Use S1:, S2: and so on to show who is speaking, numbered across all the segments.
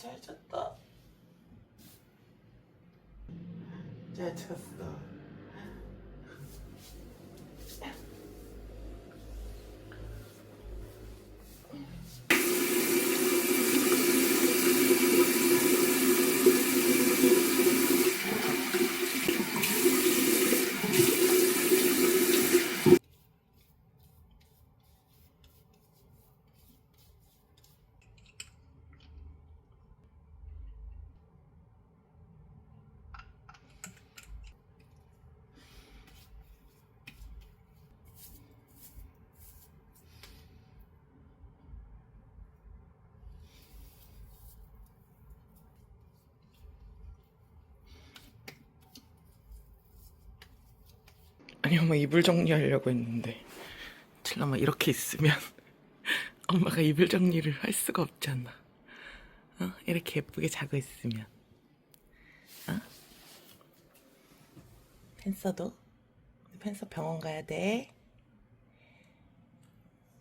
S1: 잘 잤다. 잘 잤어. 아니 엄마 이불 정리하려고 했는데 칠라마 이렇게 있으면 엄마가 이불 정리를 할 수가 없잖아. 어? 이렇게 예쁘게 자고 있으면. 어? 펜서도? 펜서 병원 가야 돼.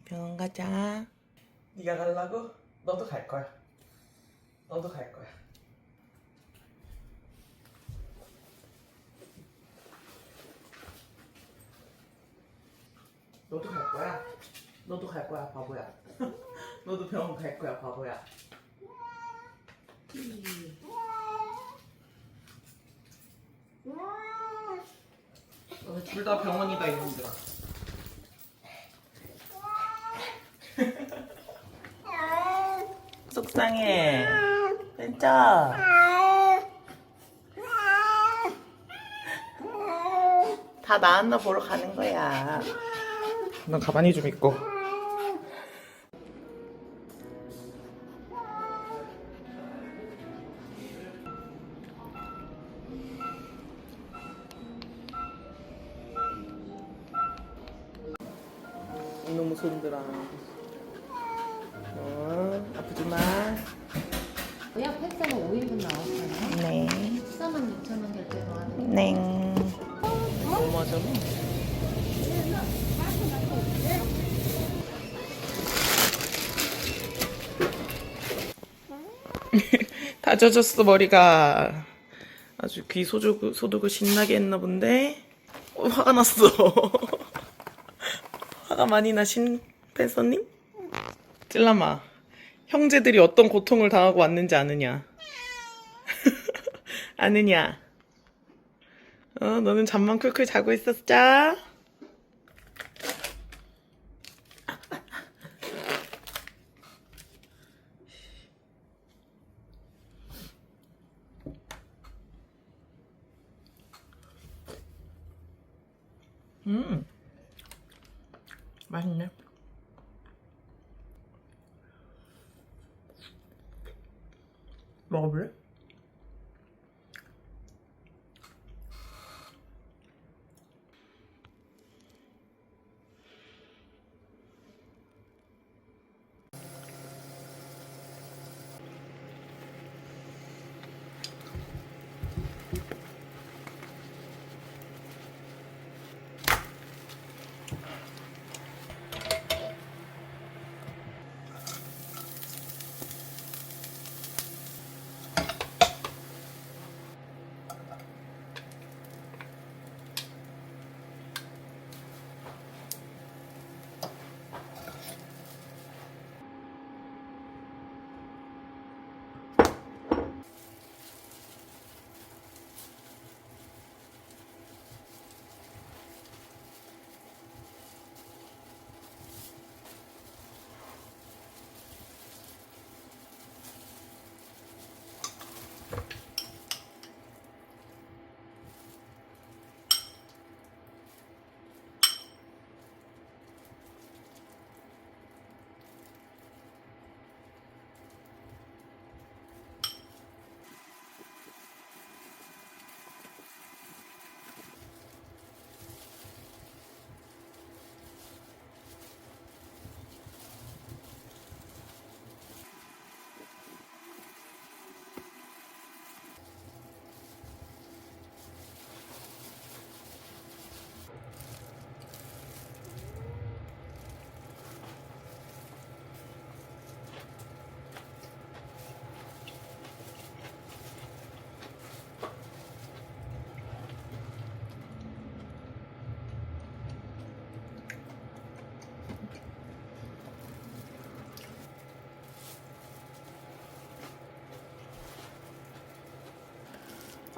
S1: 병원 가자. 네가 가려고? 너도 갈 거야. 너도 갈 거야. 너도 갈 거야? 너도 갈 거야, 바보야. 너도 병원 갈 거야, 바보야. 둘다 병원이다 이놈들아. 속상해. 진짜. 다 나았나 보러 가는 거야. 넌 가만히 좀 있고. 너무 손들어. 어, 아프지 마.
S2: 의약 팩스는 5인분 나왔어요.
S1: 네.
S2: 14만 6천 원 결제로 하는
S1: 네. 너무 맞아. 다 젖었어 머리가. 아주 귀 소두고 소두고 신나게 했나 본데. 어, 화가 났어. 화가 많이 나신 팬서님? 찔라마 형제들이 어떤 고통을 당하고 왔는지 아느냐? 아느냐? 어, 너는 잠만 쿨쿨 자고 있었자. 음, 맛있네. 먹어볼래?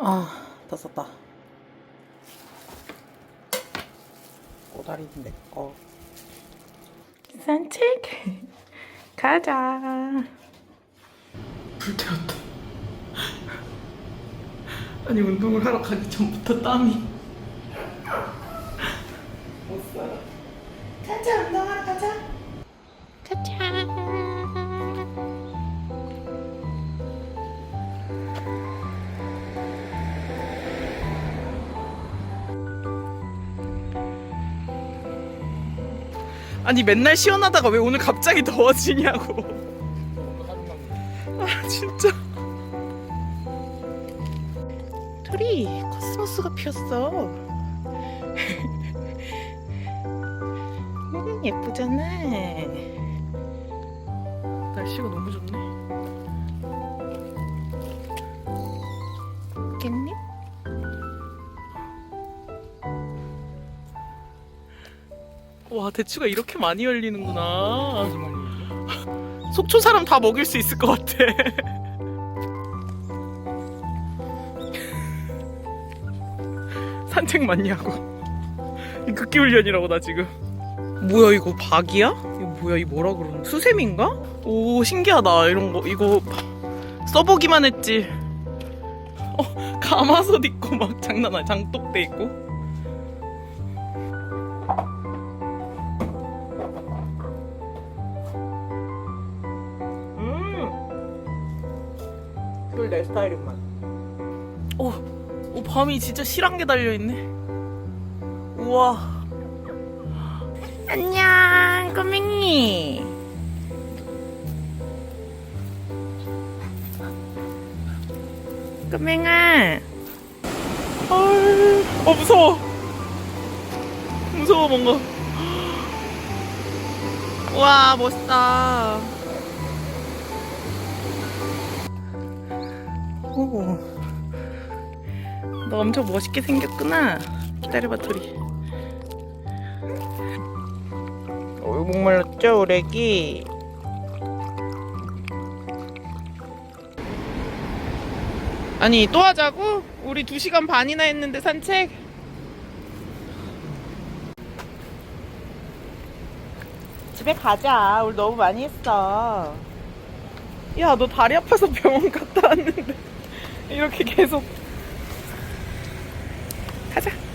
S1: 아, 다 썼다. 꼬다리는 내 거. 산책 가자. 불태웠다. 아니 운동을 하러 가기 전부터 땀이. 못 살아. 가자 운동하러 가자. 아니 맨날 시원하다가 왜 오늘 갑자기 더워지냐고. 아 진짜. 둘이 코스모스가 피었어. 음, 예쁘잖아. 날씨가 너무 좋네. 와 대추가 이렇게 많이 열리는구나. 속초 사람 다 먹일 수 있을 것 같아. 산책 맞냐고. 이 극기 훈련이라고 나 지금. 뭐야 이거 박이야? 이거 뭐야 이 뭐라 그러는? 수세미인가? 오 신기하다 이런 거 이거 써보기만 했지. 어 가마솥 있고 막 장난 아니야 장독대 있고. 오 밤이 진짜 실한 게 달려 있네. 우와. 안녕, 꼬맹이. 꼬맹아. 헐, 어 무서워. 무서워 뭔가. 와 멋있다. 오. 너 엄청 멋있게 생겼구나. 기다려봐, 둘이. 어, 목말랐죠, 우리 애기? 아니, 또 하자고? 우리 2시간 반이나 했는데 산책? 집에 가자. 우리 너무 많이 했어. 야, 너 다리 아파서 병원 갔다 왔는데. 이렇게 계속. 가자.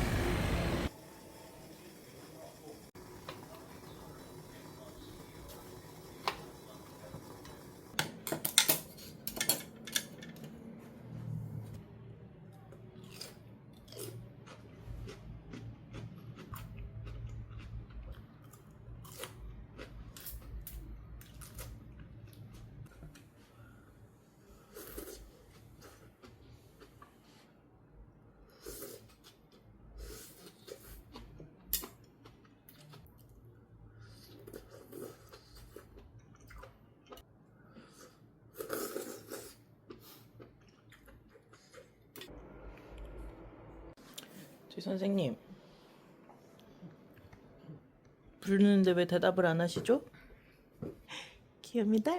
S1: 저희 선생님. 부르는데 왜 대답을 안 하시죠? 귀염이다.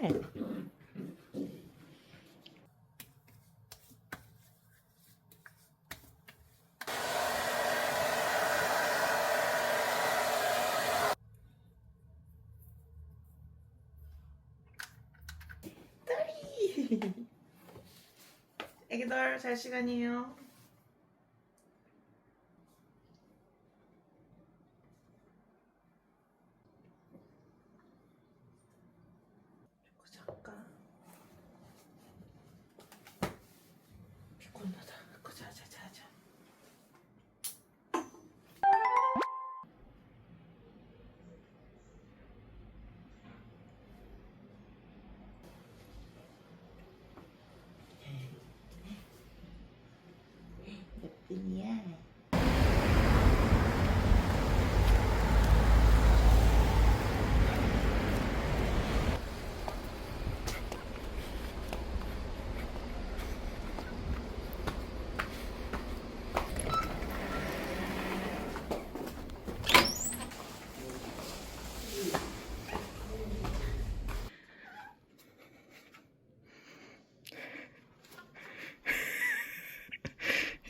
S1: 애기들 잘 시간이에요.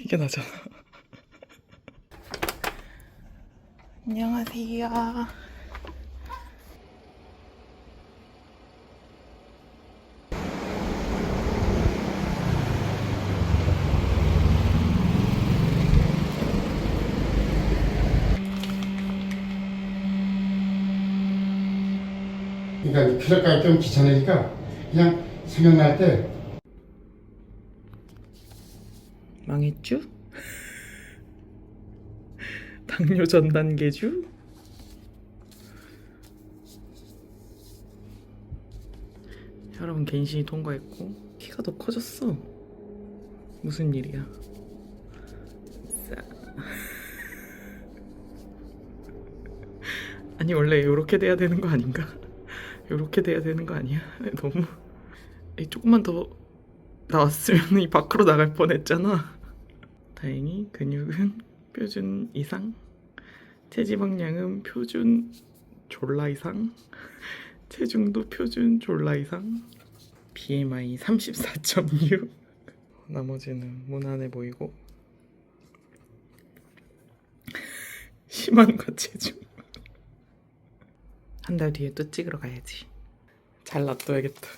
S1: 이게 나잖아. 안녕하세요.
S3: 그러니까 필요까지 좀 귀찮으니까 그냥 생각날 때
S1: 망했쥬? 당뇨 전 단계쥬? 여러분 갱신이 통과했고 키가 더 커졌어. 무슨 일이야? 싸. 아니 원래 이렇게 돼야 되는 거 아닌가? 이렇게 돼야 되는 거 아니야? 너무 이 조금만 더 나왔으면 이 밖으로 나갈 뻔했잖아. 다행히 근육은 표준 이상, 체지방량은 표준 졸라 이상, 체중도 표준 졸라 이상, BMI 34.6. 나머지는 무난해 보이고 심한 거 체중. 한 달 뒤에 또 찍으러 가야지. 잘 놔둬야겠다.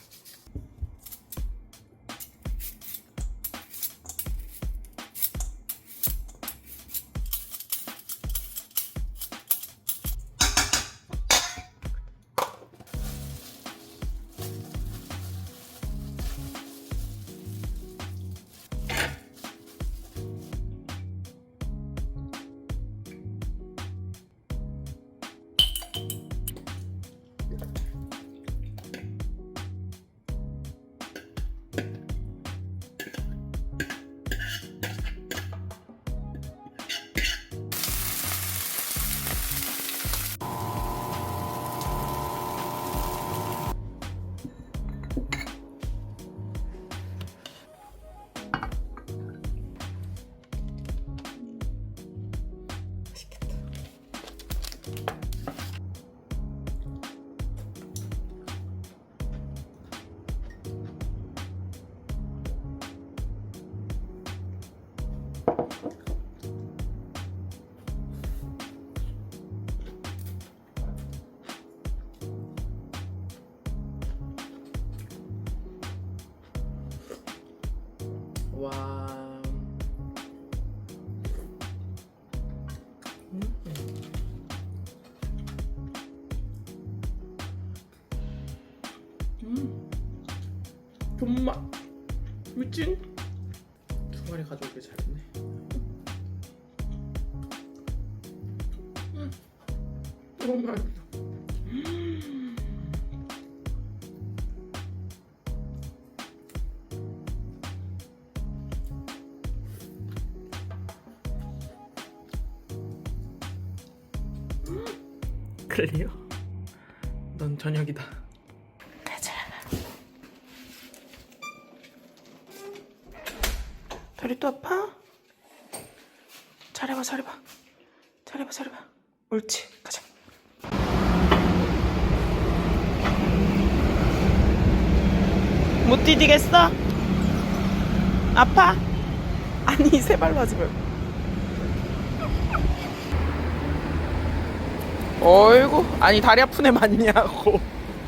S1: 와. 음. 존맛. 미친. 두 마리 가져오길 잘했네. 다리 또 아파? 잘해봐, 잘해봐. 잘해봐, 잘해봐. 옳지, 가자. 못 디디겠어? 아파? 아니, 세 발로 하지 말고. 어이구 아니 다리 아픈 애 맞냐고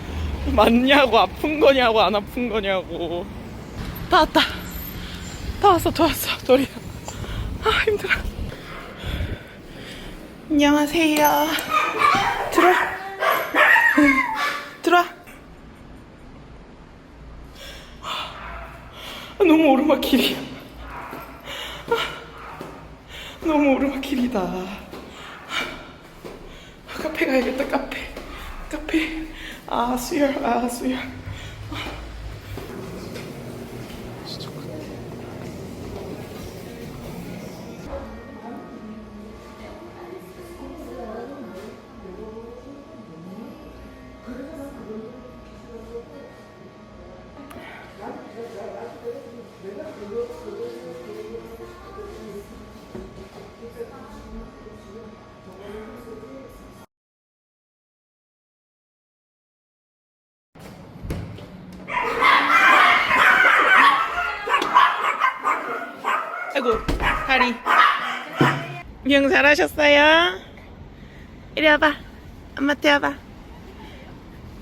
S1: 맞냐고 아픈 거냐고 안 아픈 거냐고 다 왔다 다 왔어 다 왔어 도리야. 아 힘들어. 안녕하세요. 들어와. 들어와. 아, 너무 오르막길이야. 아, 너무 오르막길이다. 카페 가야겠다 카페. 카페. 아 수혈 아 수혈 잘하셨어요? 이리 와봐. 엄마한테 와봐.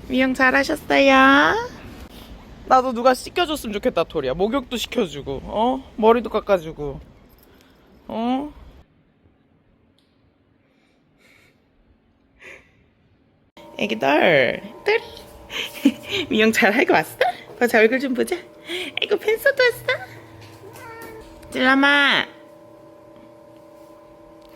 S1: 미용 잘하셨어요? 나도 누가 씻겨줬으면 좋겠다, 토리야. 목욕도 시켜주고, 어? 머리도 깎아주고, 어? 애기들, 토리. 미용 잘 하고 왔어? 보자, 얼굴 좀 보자. 아이고, 펜서도 왔어? 찔라마.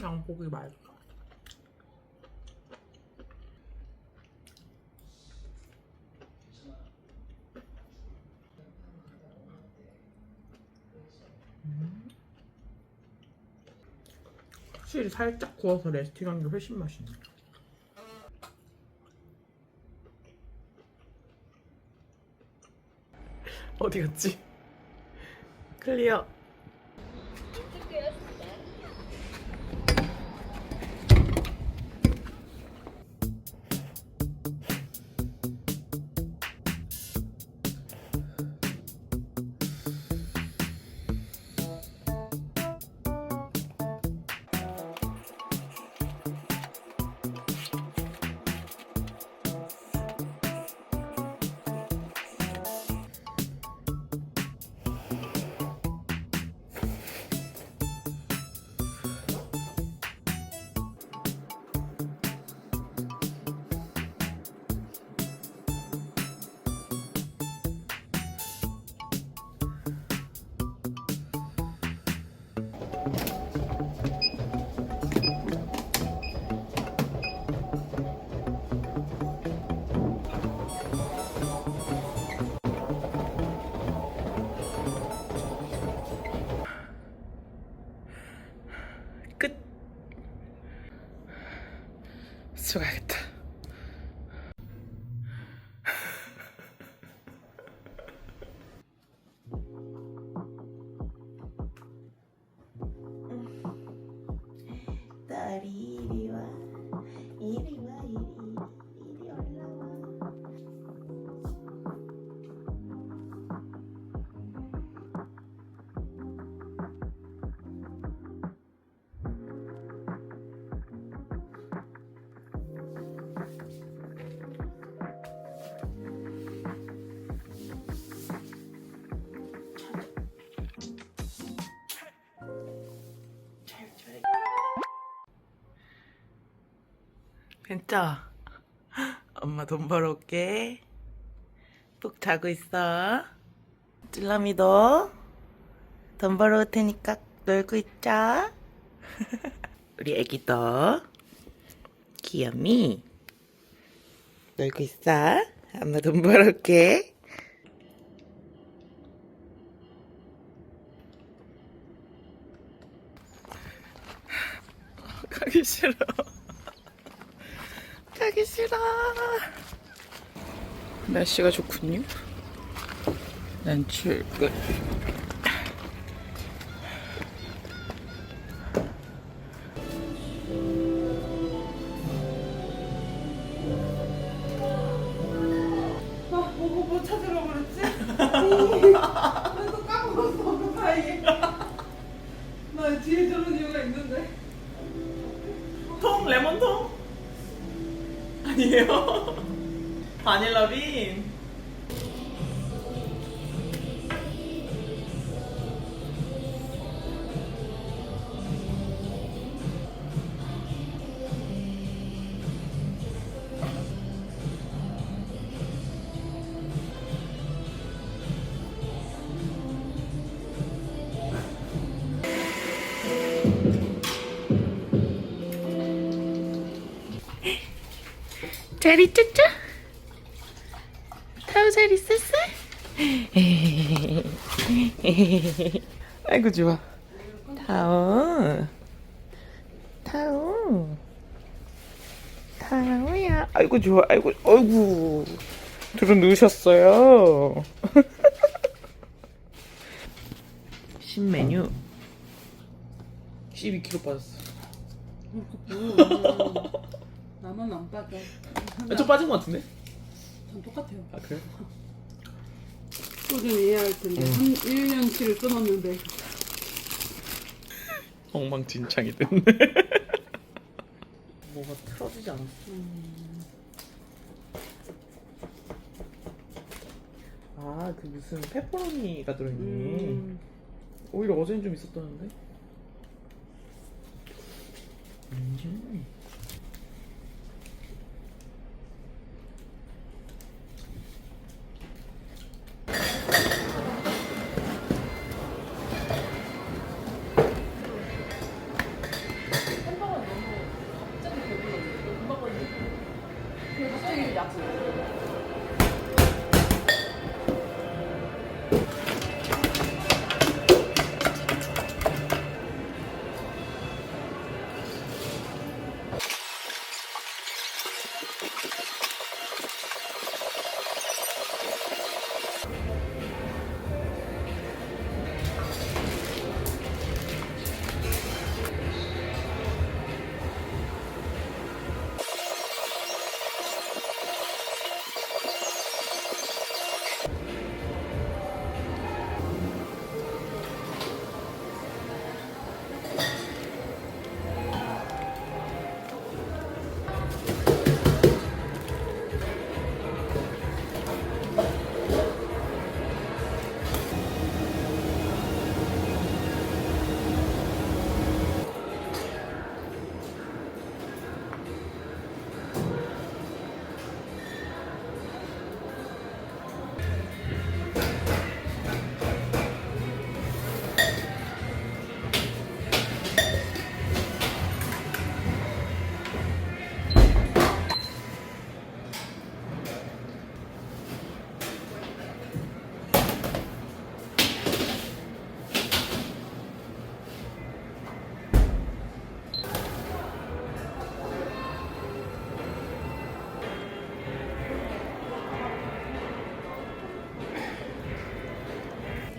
S1: 양고기 맛있어. 확실히 살짝 구워서 레스팅한 게 훨씬 맛있네. 어디 갔지? 클리어. 수 벤짜 엄마 돈 벌어올게. 푹 자고 있어. 찔러미도. 돈 벌어올 테니까 놀고 있자. 우리 애기도. 귀염이. 놀고 있어. 엄마 돈 벌어올게. 가기 싫어 가기 싫어. 날씨가 좋군요. 난 출근.
S4: 뭐 찾으러 그랬
S1: 잘 있었죠? 타오 잘 있었어? 아이고 좋아. 타오. 타오. 타오야. 아이고 좋아. 아이고 아이고 들어 누우셨어요. 신메뉴? 12kg 빠졌어
S4: 나만 안 빠져.
S1: 아, 좀 빠진 것 같은데?
S4: 전 똑같아요.
S1: 아 그래?
S4: 소좀 이해할 텐데 한 1년치를 끊었는데
S1: 엉망진창이 됐네 뭐가 틀어지지 않았어 아그 무슨 페퍼로니가 들어있네
S4: 음,
S1: 오히려 어제는 좀 있었다는데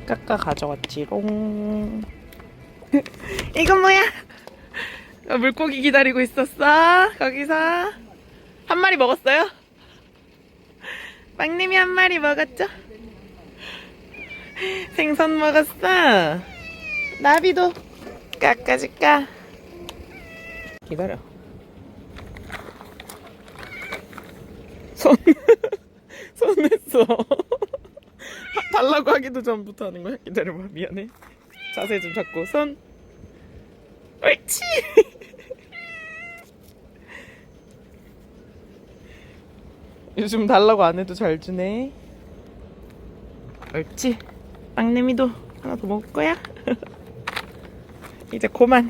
S1: 깎아 가져왔지롱 이건 뭐야? 어, 물고기 기다리고 있었어 거기서 한 마리 먹었어요? 빵님이 한 마리 먹었죠? 생선 먹었어? 나비도 깎아줄까? 기다려 손 손했어 달라고 하기도 전부터 하는 거야? 기다려봐 미안해. 자세 좀 잡고 손. 옳지! 요즘 달라고 안 해도 잘 주네. 옳지. 빵내미도 하나 더 먹을 거야? 이제 그만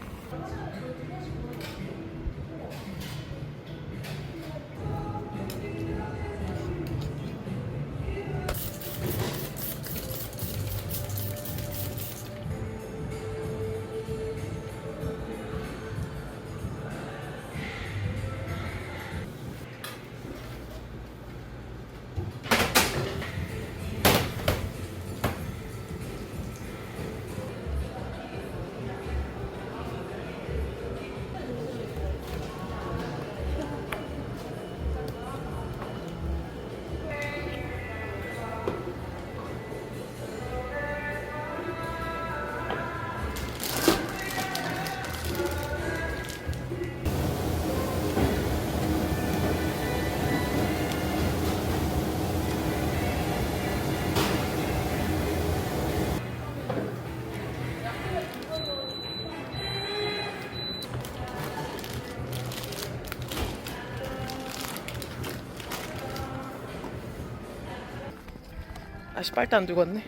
S1: 아씨 빨대 안 들고 왔네.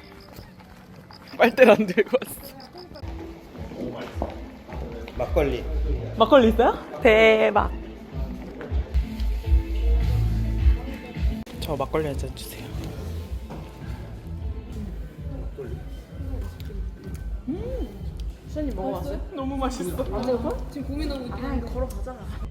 S1: 빨대를 안 들고 왔어.
S5: 막걸리.
S1: 막걸리 있어요? 대박. 저 막걸리 한 잔 주세요.
S4: 수현이 먹어봤어요?
S1: 너무 맛있어.
S4: 지금 고민하고 있긴 한데. 걸어가자.
S1: 맛